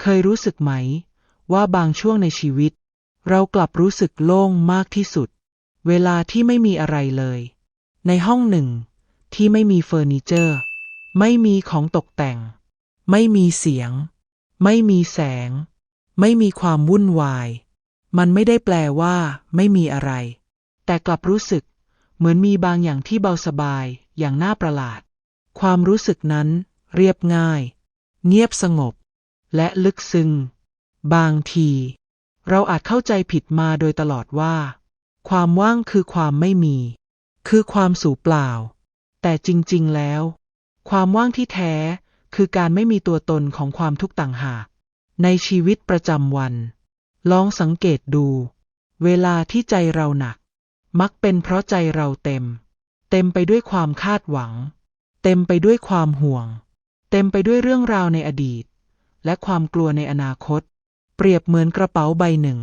เคยรู้สึกไหม ว่าบางช่วงในชีวิต เรากลับรู้สึกโล่งมากที่สุด เวลาที่ไม่มีอะไรเลย ในห้องหนึ่ง ที่ไม่มีเฟอร์นิเจอร์ ไม่มีของตกแต่ง ไม่มีเสียง ไม่มีแสง ไม่มีความวุ่นวาย มันไม่ได้แปลว่า ไม่มีอะไร แต่กลับรู้สึก เหมือนมีบางอย่างที่เบาสบายอย่างน่าประหลาด ความรู้สึกนั้น เรียบง่าย เงียบสงบ และลึกซึ้งบางที เราอาจเข้าใจผิดมาโดยตลอดว่า ความว่างคือความไม่มี คือความสูญเปล่า แต่จริง ๆ แล้ว ความว่างที่แท้คือการไม่มีตัวตนของความทุกข์ต่างหากในชีวิตประจำวัน ลองสังเกตดู เวลาที่ใจเราหนัก มักเป็นเพราะใจเราเต็ม เต็มไปด้วยความคาดหวัง เต็มไปด้วยความห่วง เต็มไปด้วยเรื่องราวในอดีต และความกลัวในอนาคต เปรียบเหมือนกระเป๋าใบหนึ่ง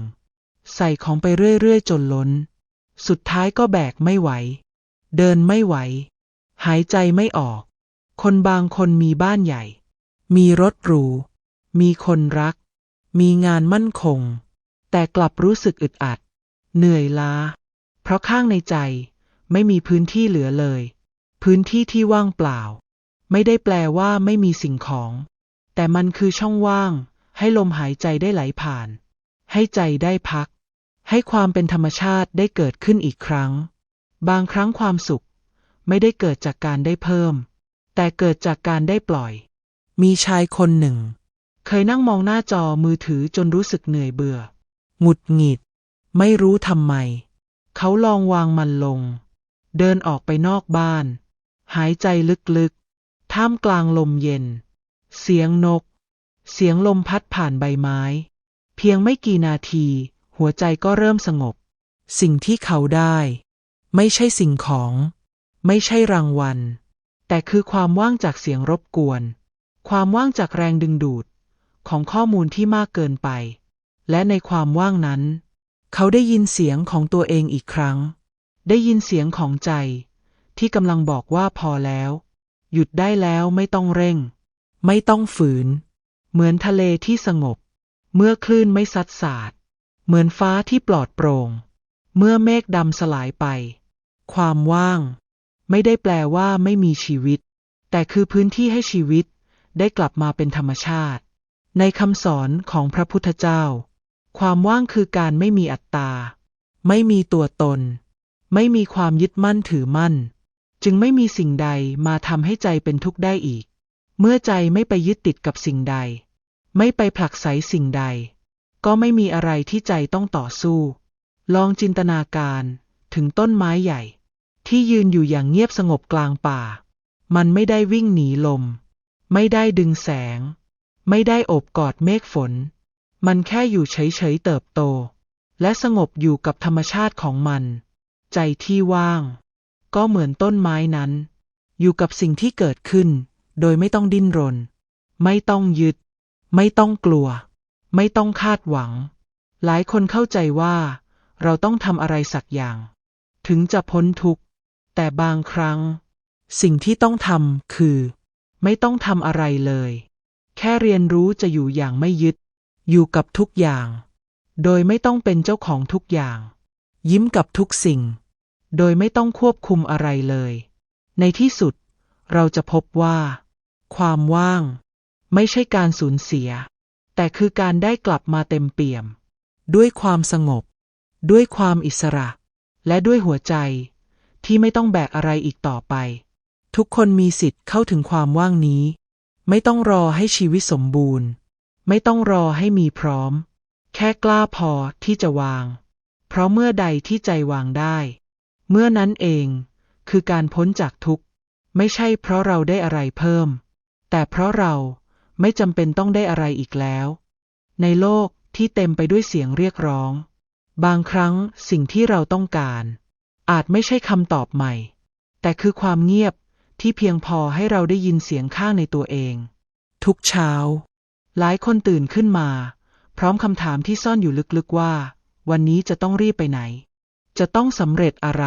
ใส่ของไปเรื่อยๆ จนล้น สุดท้ายก็แบกไม่ไหว เดินไม่ไหว หายใจไม่ออก คนบางคนมีบ้านใหญ่ มีรถหรู มีคนรัก มีงานมั่นคง แต่กลับรู้สึกอึดอัด เหนื่อยล้า เพราะข้างในใจไม่มีพื้นที่เหลือเลย พื้นที่ที่ว่างเปล่า ไม่ได้แปลว่าไม่มีสิ่งของ แต่มันคือช่องว่าง ให้ลมหายใจได้ไหลผ่าน ให้ใจได้พัก ให้ความเป็นธรรมชาติได้เกิดขึ้นอีกครั้ง บางครั้งความสุข ไม่ได้เกิดจากการได้เพิ่ม แต่เกิดจากการได้ปล่อย มีชายคนหนึ่ง เคยนั่งมองหน้าจอมือถือจนรู้สึกเหนื่อยเบื่อ หงุดหงิด ไม่รู้ทำไม เขาลองวางมันลง เดินออกไปนอกบ้าน หายใจลึกๆ ท่ามกลางลมเย็น เสียงนก เสียงลมพัดผ่านใบไม้ เพียงไม่กี่นาที หัวใจก็เริ่มสงบ สิ่งที่เขาได้ ไม่ใช่สิ่งของ ไม่ใช่รางวัล แต่คือความว่างจากเสียงรบกวน ความว่างจากแรงดึงดูด ของข้อมูลที่มากเกินไป และในความว่างนั้น เขาได้ยินเสียงของตัวเองอีกครั้ง ได้ยินเสียงของใจ ที่กำลังบอกว่าพอแล้ว หยุดได้แล้วไม่ต้องเร่ง ไม่ต้องฝืน เหมือนทะเลที่สงบ เมื่อคลื่นไม่ซัดสาด เหมือนฟ้าที่ปลอดโปร่ง เมื่อเมฆดำสลายไป ความว่าง ไม่ได้แปลว่าไม่มีชีวิต แต่คือพื้นที่ให้ชีวิตได้กลับมาเป็นธรรมชาติ ในคำสอนของพระพุทธเจ้า ความว่างคือการไม่มีอัตตา ไม่มีตัวตน ไม่มีความยึดมั่นถือมั่น จึงไม่มีสิ่งใดมาทำให้ใจเป็นทุกข์ได้อีก เมื่อใจไม่ไปยึดติดกับสิ่งใด ไม่ไปผลักไสสิ่งใด ก็ไม่มีอะไรที่ใจต้องต่อสู้ ลองจินตนาการถึงต้นไม้ใหญ่ ที่ยืนอยู่อย่างเงียบสงบกลางป่า มันไม่ได้วิ่งหนีลม ไม่ได้ดึงแสง ไม่ได้โอบกอดเมฆฝน มันแค่อยู่เฉยๆเติบโต และสงบอยู่กับธรรมชาติของมัน ใจที่ว่าง ก็เหมือนต้นไม้นั้น อยู่กับสิ่งที่เกิดขึ้น โดยไม่ต้องดิ้นรน ไม่ต้องยึด ไม่ต้องกลัว ไม่ต้องคาดหวัง หลายคนเข้าใจว่า เราต้องทำอะไรสักอย่าง ถึงจะพ้นทุกข์ แต่บางครั้ง สิ่งที่ต้องทำคือ ไม่ต้องทำอะไรเลย แค่เรียนรู้จะอยู่อย่างไม่ยึด อยู่กับทุกอย่าง โดยไม่ต้องเป็นเจ้าของทุกอย่าง ยิ้มกับทุกสิ่ง โดยไม่ต้องควบคุมอะไรเลย ในที่สุดเราจะพบว่า ความว่าง ไม่ใช่การสูญเสีย แต่คือการได้กลับมาเต็มเปี่ยม ด้วยความสงบ ด้วยความอิสระ และด้วยหัวใจ ที่ไม่ต้องแบกอะไรอีกต่อไป ทุกคนมีสิทธิ์เข้าถึงความว่างนี้ ไม่ต้องรอให้ชีวิตสมบูรณ์ ไม่ต้องรอให้มีพร้อม แค่กล้าพอที่จะวาง เพราะเมื่อใดที่ใจวางได้ เมื่อนั้นเองคือการพ้นจากทุกข์ ไม่ใช่เพราะเราได้อะไรเพิ่ม แต่เพราะเราไม่จำเป็นต้องได้อะไรอีกแล้ว ในโลกที่เต็มไปด้วยเสียงเรียกร้อง บางครั้งสิ่งที่เราต้องการ อาจไม่ใช่คำตอบใหม่ แต่คือความเงียบที่เพียงพอให้เราได้ยินเสียงข้างในตัวเอง ทุกเช้า หลายคนตื่นขึ้นมา พร้อมคำถามที่ซ่อนอยู่ลึกๆว่า วันนี้จะต้องรีบไปไหน จะต้องสำเร็จอะไร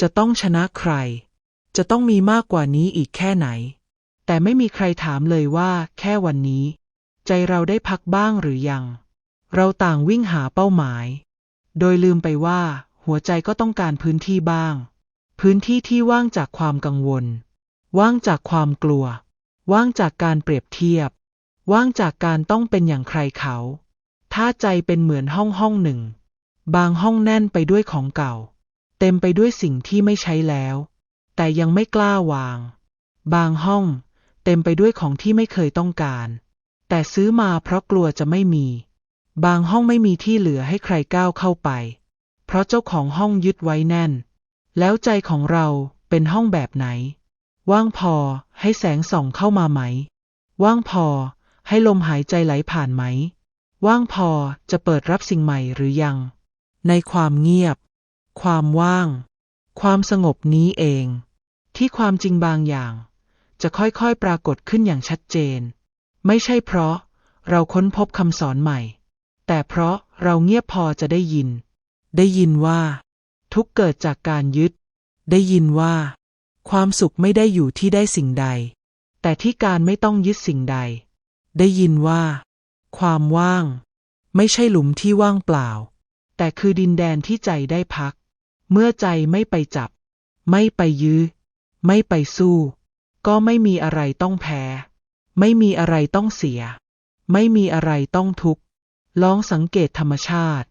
จะต้องชนะใคร จะต้องมีมากกว่านี้อีกแค่ไหน แต่ไม่มีใครถามเลยว่า แค่วันนี้ ใจเราได้พักบ้างหรือยัง เราต่างวิ่งหาเป้าหมาย โดยลืมไปว่า หัวใจก็ต้องการพื้นที่บ้าง พื้นที่ที่ว่างจากความกังวล ว่างจากความกลัว ว่างจากการเปรียบเทียบ ว่างจากการต้องเป็นอย่างใครเขา ถ้าใจเป็นเหมือนห้องห้องหนึ่ง บางห้องแน่นไปด้วยของเก่า เต็มไปด้วยสิ่งที่ไม่ใช้แล้ว แต่ยังไม่กล้าวาง บางห้อง เต็มไปด้วยของที่ไม่เคยต้องการ แต่ซื้อมาเพราะกลัวจะไม่มี บางห้องไม่มีที่เหลือให้ใครก้าวเข้าไป เพราะเจ้าของห้องยึดไว้แน่น แล้วใจของเราเป็นห้องแบบไหน ว่างพอให้แสงส่องเข้ามาไหม ว่างพอให้ลมหายใจไหลผ่านไหม ว่างพอจะเปิดรับสิ่งใหม่หรือยัง ในความเงียบ ความว่าง ความสงบนี้เอง ที่ความจริงบางอย่าง จะค่อยๆ ปรากฏขึ้นอย่างชัดเจน ไม่ใช่เพราะเราค้นพบคำสอนใหม่ แต่เพราะเราเงียบพอจะได้ยิน ได้ยินว่า ทุกเกิดจากการยึด ได้ยินว่า ความสุขไม่ได้อยู่ที่ได้สิ่งใด แต่ที่การไม่ต้องยึดสิ่งใด ได้ยินว่า ความว่าง ไม่ใช่หลุมที่ว่างเปล่า แต่คือดินแดนที่ใจได้พัก เมื่อใจไม่ไปจับ ไม่ไปยื้อ ไม่ไปสู้ ก็ไม่มีอะไรต้องแพ้ ไม่มีอะไรต้องเสีย ไม่มีอะไรต้องทุกข์ลองสังเกตธรรมชาติ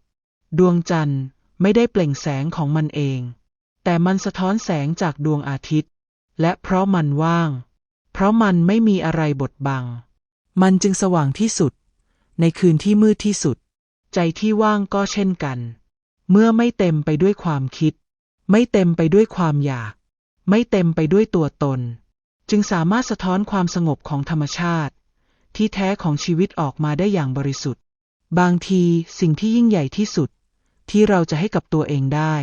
ดวงจันทร์ไม่ได้เปล่งแสงของมันเอง แต่มันสะท้อนแสงจากดวงอาทิตย์ และเพราะมันว่าง เพราะมันไม่มีอะไรบดบัง มันจึงสว่างที่สุด ในคืนที่มืดที่สุด ใจที่ว่างก็เช่นกัน เมื่อไม่เต็มไปด้วยความคิด ไม่เต็มไปด้วยความอยาก ไม่เต็มไปด้วยตัวตน จึงสามารถสะท้อนความสงบของธรรมชาติ ที่แท้ของชีวิตออกมาได้อย่างบริสุทธิ์ บางทีสิ่งที่ยิ่งใหญ่ที่สุด ที่เราจะให้กับตัวเองได้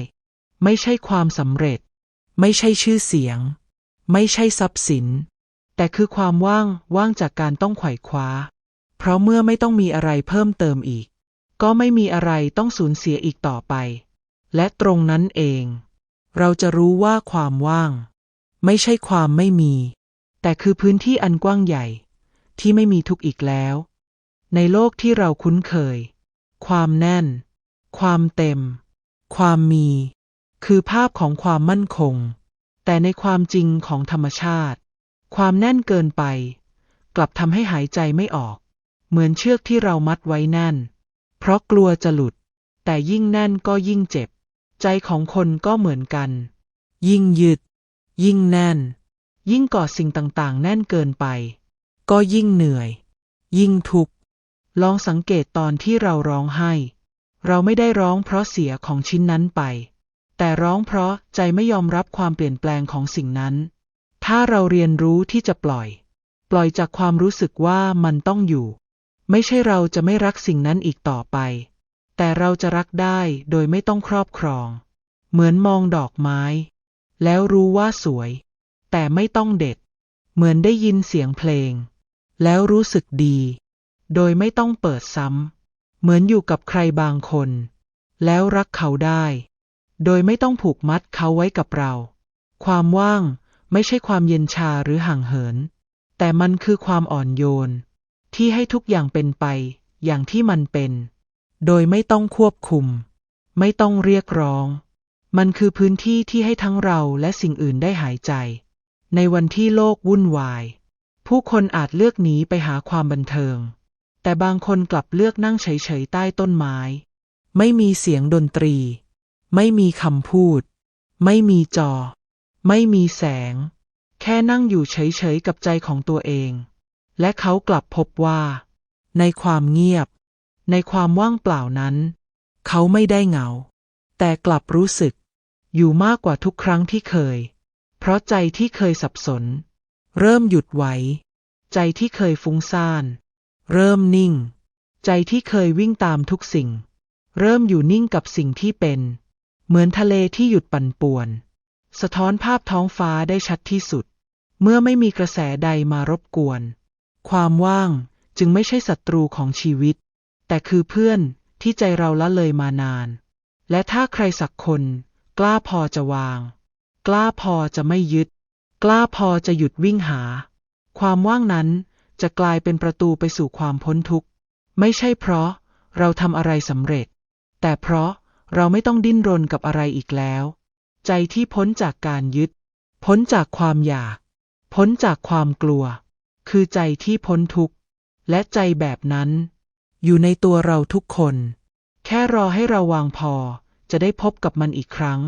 ไม่ใช่ความสำเร็จ ไม่ใช่ชื่อเสียง ไม่ใช่ทรัพย์สิน แต่คือความว่างว่างจากการต้องไขว่คว้า เพราะเมื่อไม่ต้องมีอะไรเพิ่มเติมอีก ก็ไม่มีอะไรต้องสูญเสียอีกต่อไป และตรงนั้นเอง เราจะรู้ว่าความว่าง ไม่ใช่ความไม่มี แต่คือพื้นที่อันกว้างใหญ่ ที่ไม่มีทุกข์อีกแล้ว ในโลกที่เราคุ้นเคย ความแน่น ความเต็ม ความมี คือภาพของความมั่นคง แต่ในความจริงของธรรมชาติ ความแน่นเกินไป กลับทำให้หายใจไม่ออก เหมือนเชือกที่เรามัดไว้แน่น เพราะกลัวจะหลุด แต่ยิ่งแน่นก็ยิ่งเจ็บ ใจของคนก็เหมือนกัน ยิ่งยึด ยิ่งแน่น ยิ่งกอดสิ่งต่างๆ แน่นเกินไป ก็ยิ่งเหนื่อย ยิ่งทุกข์ลองสังเกตตอนที่เราร้องไห้ เราไม่ได้ร้องเพราะเสียของชิ้นนั้นไป แต่ร้องเพราะใจไม่ยอมรับความเปลี่ยนแปลงของสิ่งนั้น ถ้าเราเรียนรู้ที่จะปล่อย ปล่อยจากความรู้สึกว่ามันต้องอยู่ ไม่ใช่เราจะไม่รักสิ่งนั้นอีกต่อไป แต่เราจะรักได้โดยไม่ต้องครอบครอง เหมือนมองดอกไม้ แล้วรู้ว่าสวย แต่ไม่ต้องเด็ด เหมือนได้ยินเสียงเพลง แล้วรู้สึกดี โดยไม่ต้องเปิดซ้ำ เหมือนอยู่กับใครบางคน แล้วรักเขาได้ โดยไม่ต้องผูกมัดเขาไว้กับเรา ความว่างไม่ใช่ความเย็นชาหรือห่างเหิน แต่มันคือความอ่อนโยน ที่ให้ทุกอย่างเป็นไป อย่างที่มันเป็น โดยไม่ต้องควบคุม ไม่ต้องเรียกร้อง มันคือพื้นที่ที่ให้ทั้งเราและสิ่งอื่นได้หายใจ ในวันที่โลกวุ่นวาย ผู้คนอาจเลือกหนีไปหาความบันเทิง แต่บางคนกลับเลือกนั่งเฉยๆใต้ต้นไม้ ไม่มีเสียงดนตรี ไม่มีคำพูด ไม่มีจอ ไม่มีแสง แค่นั่งอยู่เฉยๆกับใจของตัวเอง และเขากลับพบว่า ในความเงียบ ในความว่างเปล่านั้น เขาไม่ได้เหงา แต่กลับรู้สึก อยู่มากกว่าทุกครั้งที่เคย เพราะใจที่เคยสับสน เริ่มหยุดไหว ใจที่เคยฟุ้งซ่าน เริ่มนิ่ง ใจที่เคยวิ่งตามทุกสิ่ง เริ่มอยู่นิ่งกับสิ่งที่เป็น เหมือนทะเลที่หยุดปั่นป่วน สะท้อนภาพท้องฟ้าได้ชัดที่สุด เมื่อไม่มีกระแสใดมารบกวน ความว่างจึงไม่ใช่ศัตรูของชีวิต แต่คือเพื่อนที่ใจเราละเลยมานาน และถ้าใครสักคน กล้าพอจะวาง กล้าพอจะไม่ยึด กล้าพอจะหยุดวิ่งหา ความว่างนั้นจะกลายเป็นประตูไปสู่ความพ้นทุกข์ ไม่ใช่เพราะเราทำอะไรสำเร็จ แต่เพราะเราไม่ต้องดิ้นรนกับอะไรอีกแล้ว ใจที่พ้นจากการยึด พ้นจากความอยาก พ้นจากความกลัว คือใจที่พ้นทุกข์ และใจแบบนั้น อยู่ในตัวเราทุกคน แค่รอให้เราวางพอ จะได้พบกับมันอีกครั้ง